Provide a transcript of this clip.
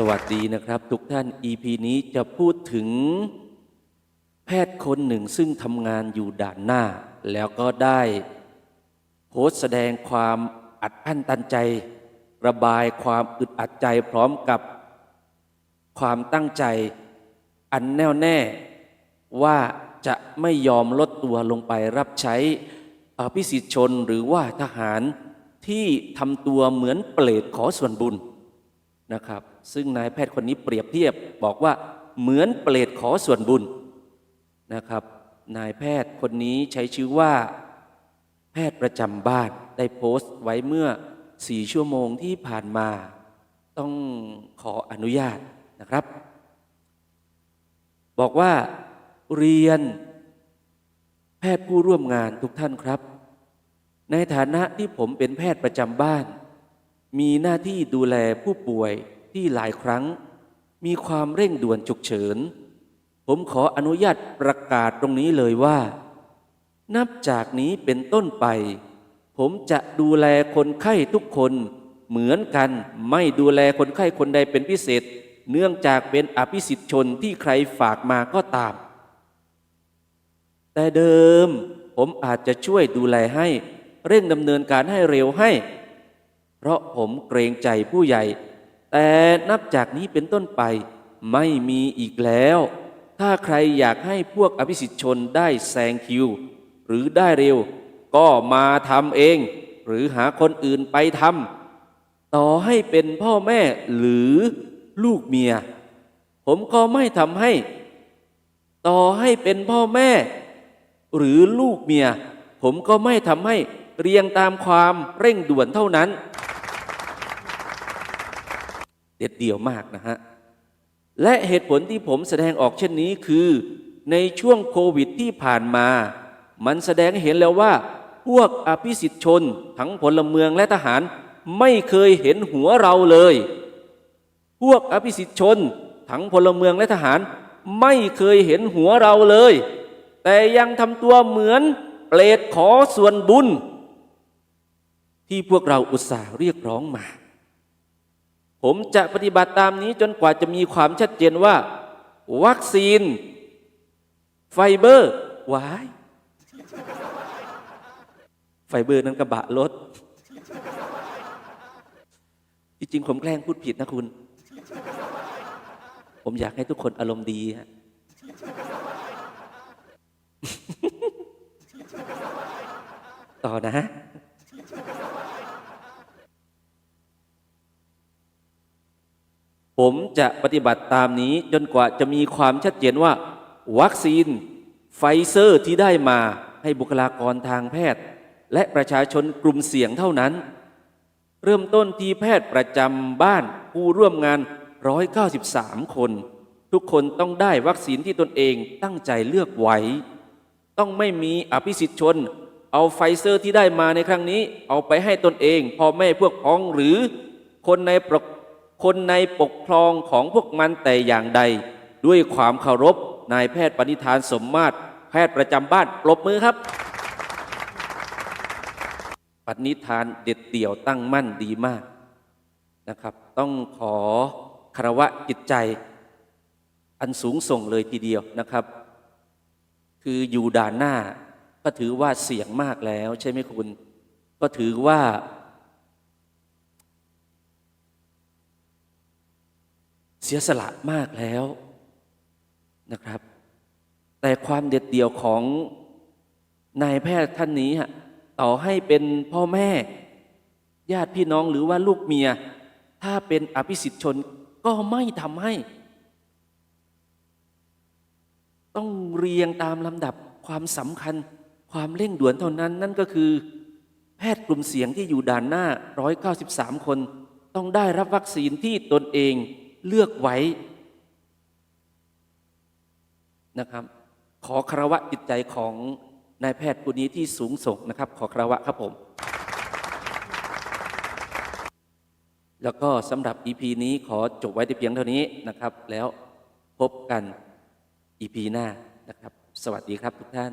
สวัสดีนะครับทุกท่าน EP นี้จะพูดถึงแพทย์คนหนึ่งซึ่งทำงานอยู่ด่านหน้า แล้วก็ได้โพสต์แสดงความอัดอั้นตันใจ ระบายความอึดอัดใจพร้อมกับความตั้งใจ อันแน่วแน่ว่าจะไม่ยอมลดตัวลงไปรับใช้อภิสิทธิชนหรือว่าทหารที่ทำตัวเหมือนเปรตขอส่วนบุญ นะครับ ซึ่งนายแพทย์คนนี้เปรียบเทียบบอกว่าเหมือนเปรตขอส่วนบุญนะครับ นายแพทย์คนนี้ใช้ชื่อว่า แพทย์ประจำบ้านได้โพสต์ไว้เมื่อสี่ชั่วโมงที่ผ่านมา ต้องขออนุญาตนะครับ บอกว่าเรียน แพทย์ผู้ร่วมงานทุกท่านครับ ในฐานะที่ผมเป็นแพทย์ประจำบ้าน มีหน้าที่ดูแลผู้ป่วยที่หลายครั้ง มีความเร่งด่วนฉุกเฉิน ผมขออนุญาตประกาศตรงนี้เลยว่า นับจากนี้เป็นต้นไป ผมจะดูแลคนไข้ทุกคนเหมือนกันไม่ดูแลคนไข้คนใดเป็นพิเศษ เนื่องจากเป็นอภิสิทธิชนที่ใครฝากมาก็ตาม แต่เดิมผมอาจจะช่วยดูแลให้ เร่งดำเนินการให้เร็วให้ เพราะผมเกรงใจผู้ใหญ่ แต่นับจากนี้เป็นต้นไปไม่มีอีกแล้ว ถ้าใครอยากให้พวกอภิสิทธิชนได้แซงคิว หรือได้เร็ว ก็มาทำเอง หรือหาคนอื่นไปทำต่อให้เป็นพ่อแม่หรือลูกเมีย ผมก็ไม่ทำให้ ต่อให้เป็นพ่อแม่ หรือลูกเมีย ผมก็ไม่ทำให้เรียงตามความเร่งด่วนเท่านั้น เด็ดเดี่ยวมากนะฮะ และเหตุผลที่ผมแสดงออกเช่นนี้คือ ในช่วงโควิดที่ผ่านมา มันแสดงเห็นแล้วว่า พวกอภิสิทธิชน ทั้งพลเมืองและทหาร ไม่เคยเห็นหัวเราเลย พวกอภิสิทธิชน ทั้งพลเมืองและทหาร ไม่เคยเห็นหัวเราเลย แต่ยังทำตัวเหมือนเปรตขอส่วนบุญ ที่พวกเราอุตส่าห์เรียกร้องมา ผมจะปฏิบัติตามนี้จนกว่าจะมีความชัดเจนว่า วัคซีน ไฟเบอร์วายไฟเบอร์นั้นกระบะรถจริงๆผมแกล้งพูดผิดนะคุณ ผมอยากให้ทุกคนอารมณ์ดีฮะต่อนะ ผมจะปฏิบัติตามนี้จนกว่าจะมีความชัดเจนว่า วัคซีนไฟเซอร์ที่ได้มาให้บุคลากรทางแพทย์ และประชาชนกลุ่มเสี่ยงเท่านั้น เริ่มต้นที่แพทย์ประจำบ้านผู้ร่วมงาน 193 คน ทุกคนต้องได้วัคซีนที่ตนเองตั้งใจเลือกไว้ ต้องไม่มีอภิสิทธิชน เอาไฟเซอร์ที่ได้มาในครั้งนี้ เอาไปให้ตนเองพ่อแม่พวกพ้องหรือคนในปก คนในปกครองของพวกมันแต่อย่างใด ด้วยความเคารพนายแพทย์ปณิธานสมมาตร แพทย์ประจำบ้านปรบมือครับ ปณิธานเด็ดเดี่ยวตั้งมั่นดีมากนะครับ ต้องขอคารวะจิตใจ อันสูงส่งเลยทีเดียวนะครับ คืออยู่ด่านหน้า ก็ถือว่าเสี่ยงมากแล้ว ใช่ไหมคุณ ก็ถือว่า เสียสละมากแล้วนะครับ แต่ความเด็ดเดี่ยวของนายแพทย์ท่านนี้ต่อให้เป็นพ่อแม่ ญาติพี่น้องหรือว่าลูกเมีย ถ้าเป็นอภิสิทธิชนก็ไม่ทำให้ ต้องเรียงตามลำดับความสำคัญความเร่งด่วนเท่านั้น นั่นก็คือ แพทย์กลุ่มเสียงที่อยู่ด่านหน้า 193 คน ต้องได้รับวัคซีนที่ตนเอง เลือกไว้นะครับ ขอคารวะจิตใจของนายแพทย์ผู้นี้ที่สูงส่งนะครับ ขอคารวะครับผม แล้วก็สำหรับ EP นี้ขอจบไว้แต่เพียงเท่านี้นะครับ แล้วพบกัน EP หน้านะครับ สวัสดีครับทุกท่าน